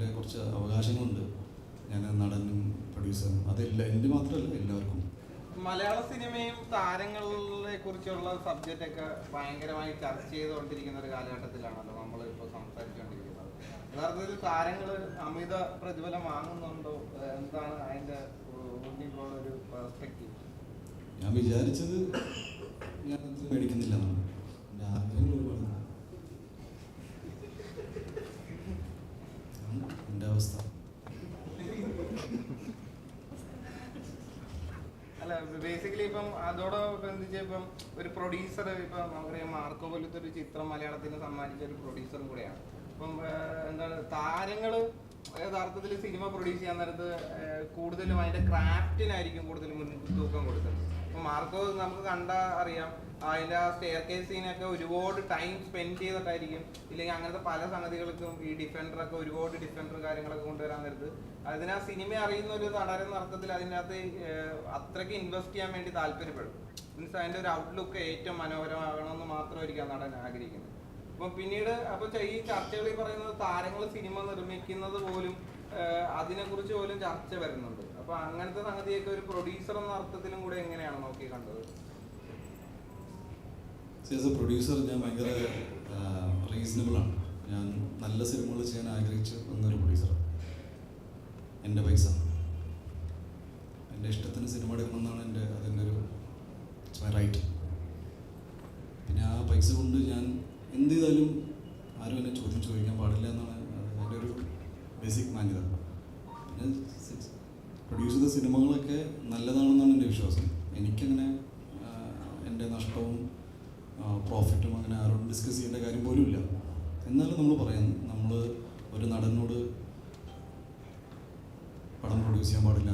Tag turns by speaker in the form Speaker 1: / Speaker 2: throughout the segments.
Speaker 1: എന്റെ കുറച്ച് അവകാശങ്ങളുണ്ട്. ഞാൻ നടനും പ്രൊഡ്യൂസറും അതെല്ലാം എന്റെ മാത്രമല്ല എല്ലാവർക്കും.
Speaker 2: മലയാള സിനിമയും താരങ്ങളെ കുറിച്ചുള്ള സബ്ജക്റ്റ് ഒക്കെ ഭയങ്കരമായി ചർച്ച ചെയ്തുകൊണ്ടിരിക്കുന്ന ഒരു കാലഘട്ടത്തിലാണല്ലോ നമ്മൾ ഇപ്പോൾ സംസാരിച്ചുകൊണ്ടിരിക്കുന്നത് യഥാർത്ഥത്തിൽ താരങ്ങൾ അമിത പ്രതിഫലം വാങ്ങുന്നുണ്ടോ? എന്താണ് അതിന്റെ മുന്നിലുള്ള ഒരു പെർസ്പെക്റ്റീവ്
Speaker 1: ഞാൻ വിചാരിച്ചത് ഞാൻ മേടിക്കുന്നില്ല എന്നാണ് എന്റെ ആഗ്രഹങ്ങൾ ഒരുപാട് ആണ് എന്റെ അവസ്ഥ
Speaker 2: അല്ല ബേസിക്കലി ഇപ്പം അതോടൊപ്പം ഇപ്പം ഒരു പ്രൊഡ്യൂസർ ഇപ്പം നമുക്കറിയാം മാർക്കോ പോലത്തെ ഒരു ചിത്രം മലയാളത്തിന് സമ്മാനിച്ച ഒരു പ്രൊഡ്യൂസറും കൂടെയാണ്. അപ്പം എന്താണ് താരങ്ങൾ യഥാർത്ഥത്തിൽ സിനിമ പ്രൊഡ്യൂസ് ചെയ്യാൻ നേരത്ത് കൂടുതലും അതിന്റെ ക്രാഫ്റ്റിനായിരിക്കും കൂടുതൽ മുൻതൂക്കം കൊടുക്കുന്നത്. മാർക്കോ നമുക്ക് കണ്ടാൽ അറിയാം. അതിന്റെ ആ സ്റ്റെയർ കേസ് സീനൊക്കെ ഒരുപാട് ടൈം സ്പെൻഡ് ചെയ്തിട്ടായിരിക്കും. ഇല്ലെങ്കിൽ അങ്ങനത്തെ പല സംഗതികൾക്കും ഈ ഡിഫൻഡർ ഒക്കെ ഒരുപാട് ഡിഫൻഡർ കാര്യങ്ങളൊക്കെ കൊണ്ടുവരാൻ നേരത്ത്. അതിന് ആ സിനിമ അറിയുന്ന ഒരു നടൻ അർത്ഥത്തിൽ അതിനകത്ത് അത്രയ്ക്ക് ഇൻവെസ്റ്റ് ചെയ്യാൻ വേണ്ടി താല്പര്യപ്പെടും. മീൻസ് അതിന്റെ ഒരു ഔട്ട്ലുക്ക് ഏറ്റവും മനോഹരമാകണമെന്ന് മാത്രമായിരിക്കും നടൻ ആഗ്രഹിക്കുന്നത്. അപ്പൊ പിന്നീട് അപ്പൊ ഈ ചർച്ചകളിൽ പറയുന്നത് താരങ്ങൾ സിനിമ നിർമ്മിക്കുന്നത് പോലും അതിനെ കുറിച്ച് പോലും ചർച്ച വരുന്നുണ്ട്. അപ്പൊ അങ്ങനത്തെ സംഗതിയൊക്കെ ഒരു പ്രൊഡ്യൂസർ എന്ന അർത്ഥത്തിലും കൂടെ എങ്ങനെയാണ് നോക്കി കണ്ടത്?
Speaker 1: പ്രൊഡ്യൂസർ ഞാൻ ഭയങ്കര റീസണബിൾ ആണ്. ഞാൻ നല്ല സിനിമകൾ ചെയ്യാൻ ആഗ്രഹിച്ച് വന്നൊരു പ്രൊഡ്യൂസറാണ് എന്റെ പൈസ. എന്റെ ഇഷ്ടത്തിന് സിനിമ എടുക്കണമെന്നാണ് എന്റെ അതിന്റെ ഒരു റൈറ്റ് പിന്നെ ആ പൈസ കൊണ്ട് ഞാൻ എന്ത് ചെയ്താലും ആരും എന്നെ ചോദ്യം ചോദിക്കാൻ പാടില്ല എന്നാണ് ബേസിക് മാന്യത. പിന്നെ പ്രൊഡ്യൂസ് ചെയ്ത സിനിമകളൊക്കെ നല്ലതാണെന്നാണ് എന്റെ വിശ്വാസം. എനിക്കങ്ങനെ എന്റെ നഷ്ടവും പ്രോഫിറ്റും അങ്ങനെ ആരോടും ഡിസ്കസ് ചെയ്യേണ്ട കാര്യം പോലും ഇല്ല എന്നാലും നമ്മൾ പറയുന്നു നമ്മൾ ഒരു നടനോട് പടം പ്രൊഡ്യൂസ് ചെയ്യാൻ പാടില്ല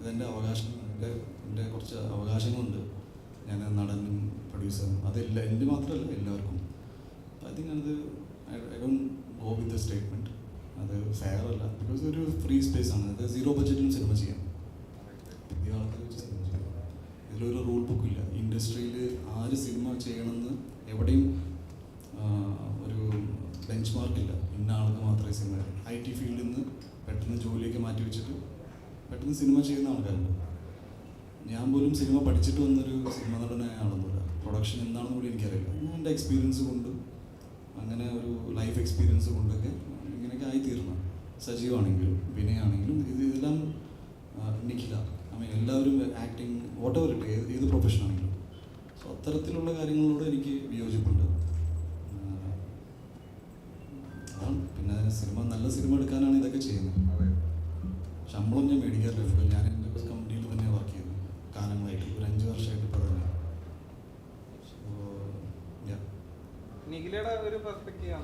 Speaker 1: ഇതെന്റെ അവകാശം എന്റെ എന്റെ കുറച്ച് അവകാശങ്ങളുണ്ട്. ഞാൻ നടനും പ്രൊഡ്യൂസറും അതെല്ലാം എന്റെ മാത്രമല്ല എല്ലാവർക്കും. I think I don't go with the statement അത് ഫെയർ അല്ല ബിക്കോസ് ഒരു ഫ്രീ സ്പേസ് ആണ് അത് സീറോ ബഡ്ജറ്റിലും സിനിമ ചെയ്യാം. പുതിയ ആൾക്കാർ വെച്ച് സിനിമ ചെയ്യാം. ഇതിലൊരു റൂൾ ബുക്ക് ഇല്ല. ഇൻഡസ്ട്രിയിൽ ആര് സിനിമ ചെയ്യണമെന്ന് എവിടെയും ഒരു ബെഞ്ച് മാർക്കില്ല ഇന്ന ആൾക്ക് മാത്രമേ സിനിമ ഐ ടി ഫീൽഡിൽ നിന്ന് പെട്ടെന്ന് ജോലിയൊക്കെ മാറ്റി വെച്ചിട്ട് പെട്ടെന്ന് സിനിമ ചെയ്യുന്ന ആൾക്കാരുണ്ട്. ഞാൻ പോലും സിനിമ പഠിച്ചിട്ട് വന്നൊരു സിനിമ നടനായ പ്രൊഡക്ഷൻ എന്താണെന്ന് കൂടി എനിക്കറിയില്ല. എന്റെ എക്സ്പീരിയൻസ് കൊണ്ട് അങ്ങനെ ഒരു ലൈഫ് എക്സ്പീരിയൻസ് കൊണ്ടൊക്കെ ഇങ്ങനെയൊക്കെ ആയിത്തീരണം സജീവാണെങ്കിലും വിനയാണെങ്കിലും ഇത് ഇതെല്ലാം നിൽക്കില്ല ഐ മീൻ എല്ലാവരും ആക്ടിങ് വാട്ട് എവർ ഇട്ട് ഏത് ഏത് പ്രൊഫഷൻ ആണെങ്കിലും. സോ അത്തരത്തിലുള്ള കാര്യങ്ങളോട് എനിക്ക് വിയോജിപ്പുണ്ട്. അതാണ്. പിന്നെ സിനിമ നല്ല സിനിമ എടുക്കാനാണ് ഇതൊക്കെ ചെയ്യുന്നത്. ശമ്പളം ഞാൻ മേടിക്കാറില്ല. ഇപ്പോൾ ഞാൻ എന്റെ കമ്പനിയിൽ തന്നെ വർക്ക് ചെയ്യുന്നു കാലങ്ങളായിട്ട്. ഒരു അഞ്ച് വർഷമായിട്ട് ഇപ്പോൾ തന്നെ സോ ഞാൻ
Speaker 2: നിഖിലയുടെ ഒരു പെർസ്പെക്റ്റീവ്